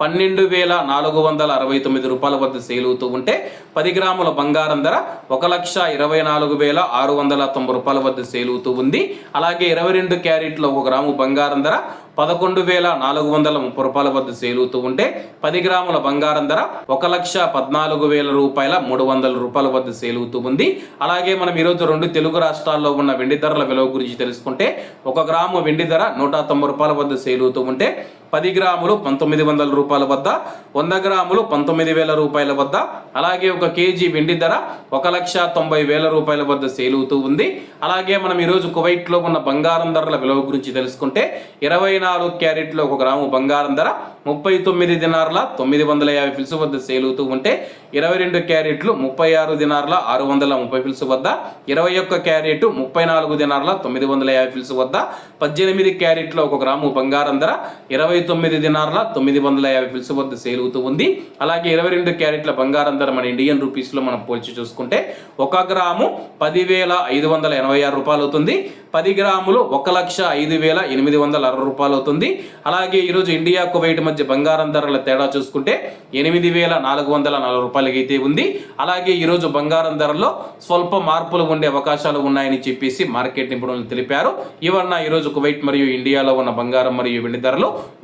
పన్నెండు వేల నాలుగు వందల అరవై తొమ్మిది రూపాయల వద్ద సేల్ అవుతూ ఉంటే పది గ్రాముల బంగారం ధర ఒక లక్ష ఇరవై నాలుగు వేల ఆరు వందల తొంభై రూపాయల వద్ద సేల్ అవుతూ ఉంది. అలాగే ఇరవై రెండు క్యారెట్లో ఒక గ్రాము బంగారం ధర పదకొండు వేల నాలుగు వందల ముప్పై రూపాయల వద్ద సేల్ అవుతూ ఉంటే పది గ్రాముల బంగారం ధర ఒక లక్ష పద్నాలుగు వేల రూపాయల మూడు వందల రూపాయల వద్ద సేల్ అవుతూ ఉంది. అలాగే మనం ఈరోజు రెండు తెలుగు రాష్ట్రాల్లో ఉన్న వెండి ధరల విలువ గురించి తెలుసుకుంటే ఒక గ్రాము వెండి ధర నూట తొంభై రూపాయల వద్ద సేల్ అవుతూ ఉంటే పది గ్రాములు పంతొమ్మిది వందల రూపాయల వద్ద వంద గ్రాములు పంతొమ్మిది వేల రూపాయల వద్ద అలాగే ఒక కేజీ వెండి ధర ఒక లక్ష తొంభై వేల రూపాయల వద్ద సేల్ అవుతూ ఉంది. అలాగే మనం ఈరోజు కువైట్లో ఉన్న బంగారం ధరల విలువ గురించి తెలుసుకుంటే ఇరవై నాలుగు క్యారెట్లో ఒక గ్రాము బంగారం ధర ముప్పై తొమ్మిది దినార్ల తొమ్మిది వందల యాభై ఫిల్స్ వద్ద సేల్ అవుతూ ఉంటే ఇరవై రెండు క్యారెట్లు ముప్పై ఆరు దినార్ల ఆరు వందల ముప్పై ఫిల్స్ వద్ద ఇరవై ఒక్క క్యారెట్ ముప్పై నాలుగు దినార్ల తొమ్మిది వందల యాభై ఫిల్స్ వద్ద పద్దెనిమిది క్యారెట్లో ఒక గ్రాము బంగారం ధర ఇరవై తొమ్మిది దినార్ల తొమ్మిది వందల యాభై ఫిల్స్ వద్ద సేల్ అవుతూ ఉంది. అలాగే ఇరవై రెండు క్యారెట్ల బంగారం ధర మన ఇండియన్ రూపీస్లో మనం పోల్చి చూసుకుంటే ఒక గ్రాము పదివేల ఐదు వందల ఎనభై ఆరు రూపాయలు అవుతుంది. పది గ్రాములు ఒక లక్ష ఐదు వేల ఎనిమిది వందల అరవై రూపాయలు అవుతుంది. అలాగే ఈరోజు ఇండియా కువైట్ మధ్య బంగారం ధరల తేడా చూసుకుంటే ఎనిమిది వేల నాలుగు వందల నలభై రూపాయలకి అయితే ఉంది. అలాగే ఈరోజు బంగారం ధరల్లో స్వల్ప మార్పులు ఉండే అవకాశాలు ఉన్నాయని చెప్పేసి మార్కెట్ నిపుణులు తెలిపారు. ఇవన్న ఈరోజు కువైట్ మరియు ఇండియాలో ఉన్న బంగారం మరియు వెండి ధరలు.